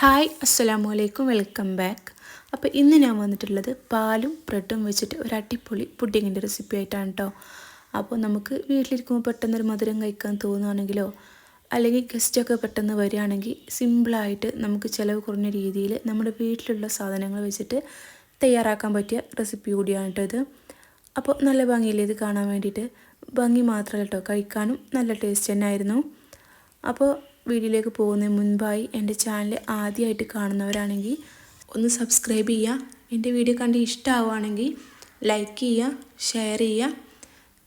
Hi അസ്സലാമു അലൈക്കും welcome back. അപ്പോൾ ഇന്ന് ഞാൻ വന്നിട്ടുള്ളത് പാലും ബ്രെഡും വെച്ചിട്ട് ഒരു അടിപൊളി പുഡിങ്ങിന്റെ റെസിപ്പി ആയിട്ടാണ് കേട്ടോ അപ്പോൾ നമുക്ക് വീട്ടിലിരിക്കുമ്പോൾ പെട്ടെന്നൊരു മധുരം കഴിക്കാൻ തോന്നുകയാണെങ്കിലോ അല്ലെങ്കിൽ ഗസ്റ്റൊക്കെ പെട്ടെന്ന് വരികയാണെങ്കിൽ സിമ്പിളായിട്ട് നമുക്ക് ചിലവ് കുറഞ്ഞ രീതിയിൽ നമ്മുടെ വീട്ടിലുള്ള സാധനങ്ങൾ വെച്ചിട്ട് തയ്യാറാക്കാൻ പറ്റിയ റെസിപ്പി കൂടിയാണ് കേട്ടോ ഇത്. അപ്പോൾ നല്ല ഭംഗിയില്ലേ ഇത് കാണാൻ വേണ്ടിയിട്ട്? ഭംഗി മാത്രമല്ല കേട്ടോ കഴിക്കാനും നല്ല ടേസ്റ്റ് തന്നെ ആയിരുന്നു അപ്പോൾ വീഡിയോയിലേക്ക് പോകുന്നതിന് മുൻപായി എന്റെ ചാനൽ ആദ്യമായിട്ട് കാണുന്നവരാണെങ്കിൽ ഒന്ന് സബ്സ്ക്രൈബ് ചെയ്യുക. എന്റെ വീഡിയോ കണ്ട് ഇഷ്ടമാവുകയാണെങ്കിൽ ലൈക്ക് ചെയ്യുക ഷെയർ ചെയ്യുക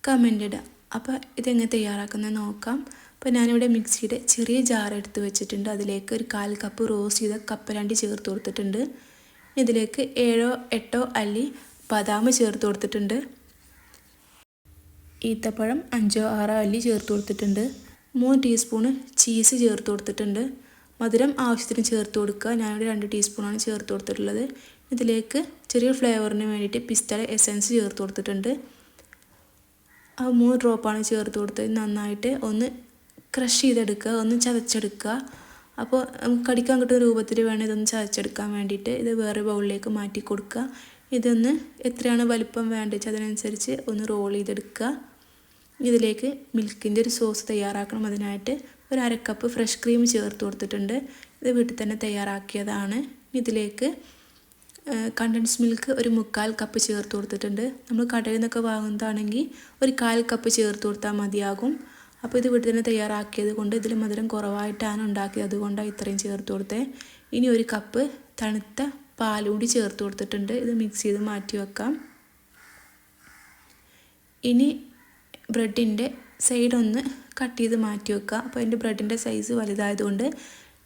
കമന്റ് ഇടുക. അപ്പോൾ ഇതെങ്ങനെ തയ്യാറാക്കുന്നത് നോക്കാം. അപ്പോൾ ഞാനിവിടെ മിക്സിയുടെ ചെറിയ ജാർ എടുത്ത് വെച്ചിട്ടുണ്ട്. അതിലേക്ക് ഒരു കാൽ കപ്പ് റോസ് ചെയ്ത കപ്പലണ്ടി ചേർത്ത് കൊടുത്തിട്ടുണ്ട്. ഇതിലേക്ക് ഏഴോ എട്ടോ അല്ലി ബദാം ചേർത്ത് കൊടുത്തിട്ടുണ്ട്. ഈത്തപ്പഴം അഞ്ചോ ആറോ അല്ലി ചേർത്ത് കൊടുത്തിട്ടുണ്ട്. മൂന്ന് ടീസ്പൂണ് ചീസ് ചേർത്ത് കൊടുത്തിട്ടുണ്ട്. മധുരം ആവശ്യത്തിന് ചേർത്ത് കൊടുക്കുക. ഞാനിവിടെ രണ്ട് ടീസ്പൂണാണ് ചേർത്ത് കൊടുത്തിട്ടുള്ളത്. ഇതിലേക്ക് ചെറിയ ഫ്ലേവറിന് വേണ്ടിയിട്ട് പിസ്തയുടെ എസൻസ് ചേർത്ത് കൊടുത്തിട്ടുണ്ട്. ആ മൂന്ന് ഡ്രോപ്പാണ് ചേർത്ത് കൊടുത്തത്. നന്നായിട്ട് ഒന്ന് ക്രഷ് ചെയ്തെടുക്കുക. ഒന്ന് ചതച്ചെടുക്കുക. അപ്പോൾ നമുക്ക് കടിക്കാൻ കിട്ടുന്ന രൂപത്തിൽ വേണം ഇതൊന്ന് ചതച്ചെടുക്കാൻ വേണ്ടിയിട്ട്. ഇത് വേറെ ബൗളിലേക്ക് മാറ്റി കൊടുക്കുക. ഇതൊന്ന് എത്രയാണ് വലിപ്പം വേണ്ടത് അതിനനുസരിച്ച് ഒന്ന് റോൾ ചെയ്തെടുക്കുക. ഇതിലേക്ക് മിൽക്കിന്റെ ഒരു സോസ് തയ്യാറാക്കണം. അതിനായിട്ട് ഒരു കപ്പ് ഫ്രഷ് ക്രീം ചേർത്ത് കൊടുത്തിട്ടുണ്ട്. ഇത് വീട്ടിൽ തന്നെ തയ്യാറാക്കിയതാണ്. ഇതിലേക്ക് കണ്ടൻസ് മിൽക്ക് ഒരു മുക്കാൽ കപ്പ് ചേർത്ത് കൊടുത്തിട്ടുണ്ട്. നമ്മൾ കടയിൽ നിന്നൊക്കെ വാങ്ങുന്നതാണെങ്കിൽ ഒരു കാൽ കപ്പ് ചേർത്ത് കൊടുത്താൽ മതിയാകും. അപ്പോൾ ഇത് വീട്ടിൽ തന്നെ തയ്യാറാക്കിയത് കൊണ്ട് ഇതിൽ മധുരം കുറവായിട്ടാണ് ഉണ്ടാക്കിയത്. അതുകൊണ്ടാണ് ഇത്രയും ചേർത്ത് കൊടുത്തത് ഇനി ഒരു കപ്പ് തണുത്ത പാൽ കൂടി ചേർത്ത് കൊടുത്തിട്ടുണ്ട്. ഇത് മിക്സ് ചെയ്ത് മാറ്റി വെക്കാം. ഇനി ബ്രെഡിന്റെ സൈഡ് ഒന്ന് കട്ട് ചെയ്ത് മാറ്റി വെക്കുക. അപ്പോൾ എന്റെ ബ്രെഡിന്റെ സൈസ് വലുതായതുകൊണ്ട്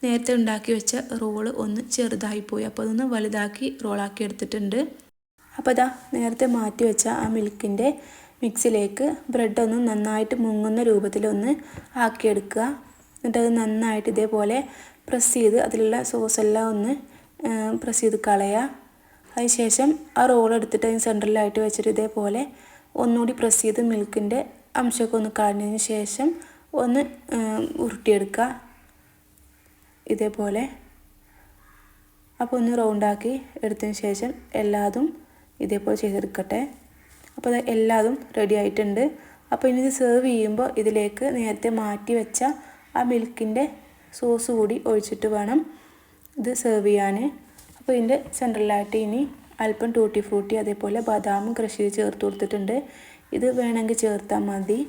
നേരത്തെ ഉണ്ടാക്കി വെച്ച റോൾ ഒന്ന് ചെറുതായി പോയി. അപ്പോൾ അതൊന്ന് വലുതാക്കി റോളാക്കി എടുത്തിട്ടുണ്ട്. അപ്പോൾ അതാ നേരത്തെ മാറ്റി വെച്ച ആ മിൽക്കിന്റെ മിക്സിലേക്ക് ബ്രെഡ് ഒന്ന് നന്നായിട്ട് മുങ്ങുന്ന രൂപത്തിലൊന്ന് ആക്കിയെടുക്കുക. എന്നിട്ട് അത് നന്നായിട്ട് ഇതേപോലെ പ്രസ് ചെയ്ത് അതിലുള്ള സോസെല്ലാം ഒന്ന് പ്രസ് ചെയ്ത് കളയുക. അതിനുശേഷം ആ റോൾ എടുത്തിട്ട് അതിന് സെന്ററിലായിട്ട് വെച്ചിട്ട് ഇതേപോലെ ഒന്നുകൂടി പ്രസ് ചെയ്ത് മിൽക്കിന്റെ അംശമൊക്കെ ഒന്ന് കളഞ്ഞതിന് ശേഷം ഒന്ന് ഉരുട്ടിയെടുക്കുക. ഇതേപോലെ. അപ്പോൾ ഒന്ന് റൗണ്ടാക്കി എടുത്തതിന് ശേഷം എല്ലാതും ഇതേപോലെ ചെയ്തെടുക്കട്ടെ. അപ്പോൾ അത് എല്ലാതും റെഡി ആയിട്ടുണ്ട്. അപ്പോൾ ഇനി ഇത് സെർവ് ചെയ്യുമ്പോൾ ഇതിലേക്ക് നേരത്തെ മാറ്റി വെച്ച ആ മിൽക്കിന്റെ സോസ് കൂടി ഒഴിച്ചിട്ട് വേണം ഇത് സെർവ് ചെയ്യാൻ. അപ്പോൾ ഇതിന്റെ സെൻട്രലായിട്ട് ഇനി അല്പം ടൂട്ടി ഫ്രൂട്ടി അതേപോലെ ബദാമും ചെയ്ത് ചേർത്ത് കൊടുത്തിട്ടുണ്ട്. ഇത് വേണമെങ്കിൽ ചേർത്താൽ മതി.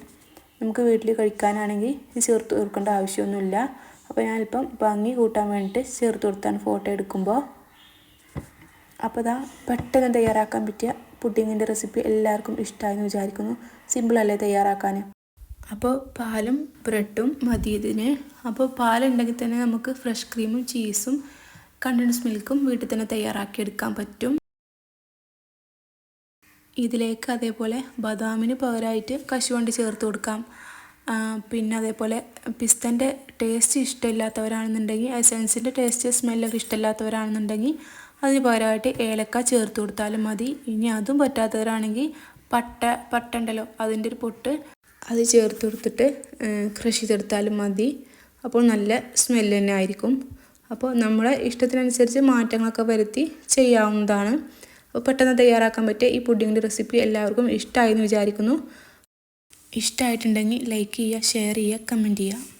നമുക്ക് വീട്ടിൽ കഴിക്കാനാണെങ്കിൽ ഇത് ചേർത്ത് കൊടുക്കേണ്ട ആവശ്യമൊന്നുമില്ല. അപ്പോൾ ഞാനിപ്പം ഭംഗി കൂട്ടാൻ വേണ്ടിയിട്ട് ചേർത്ത് കൊടുത്താണ് ഫോട്ടോ എടുക്കുമ്പോൾ. അപ്പോൾ ഇതാ പെട്ടെന്ന് തയ്യാറാക്കാൻ പറ്റിയ പുഡിങ്ങിന്റെ റെസിപ്പി എല്ലാവർക്കും ഇഷ്ടമായെന്ന് വിചാരിക്കുന്നു. സിമ്പിളല്ലേ തയ്യാറാക്കാൻ? അപ്പോൾ പാലും ബ്രെഡും മതി ഇതിന്. അപ്പോൾ പാലുണ്ടെങ്കിൽ തന്നെ നമുക്ക് ഫ്രഷ് ക്രീമും ചീസും കണ്ടൻസ് മിൽക്കും വീട്ടിൽ തന്നെ തയ്യാറാക്കിയെടുക്കാൻ പറ്റും. ഇതിലേക്ക് അതേപോലെ ബദാമിന് പകരമായിട്ട് കശുവണ്ടി ചേർത്ത് കൊടുക്കാം. പിന്നെ അതേപോലെ പിസ്തന്റെ ടേസ്റ്റ് ഇഷ്ടമില്ലാത്തവരാണെന്നുണ്ടെങ്കിൽ എസൻസിന്റെ ടേസ്റ്റ് സ്മെല്ലൊക്കെ ഇഷ്ടമില്ലാത്തവരാണെന്നുണ്ടെങ്കിൽ അതിന് പകരമായിട്ട് ഏലക്ക ചേർത്ത് കൊടുത്താലും മതി. ഇനി അതും പറ്റാത്തവരാണെങ്കിൽ പട്ട പട്ട ഉണ്ടല്ലോ അതിന്റെ ഒരു പൊട്ട് അത് ചേർത്ത് കൊടുത്തിട്ട് ക്രഷ് ചെയ്തെടുത്താലും മതി. അപ്പോൾ നല്ല സ്മെല്ല് തന്നെ ആയിരിക്കും. അപ്പോൾ നമ്മളെ ഇഷ്ടത്തിനനുസരിച്ച് മാറ്റങ്ങളൊക്കെ വരുത്തി ചെയ്യാവുന്നതാണ്. അപ്പോൾ പെട്ടെന്ന് തയ്യാറാക്കാൻ പറ്റിയ ഈ പുഡിങ്ങിന്റെ റെസിപ്പി എല്ലാവർക്കും ഇഷ്ടമായി എന്ന് വിചാരിക്കുന്നു. ഇഷ്ടമായിട്ടുണ്ടെങ്കിൽ ലൈക്ക് ചെയ്യുക ഷെയർ ചെയ്യുക കമന്റ് ചെയ്യുക.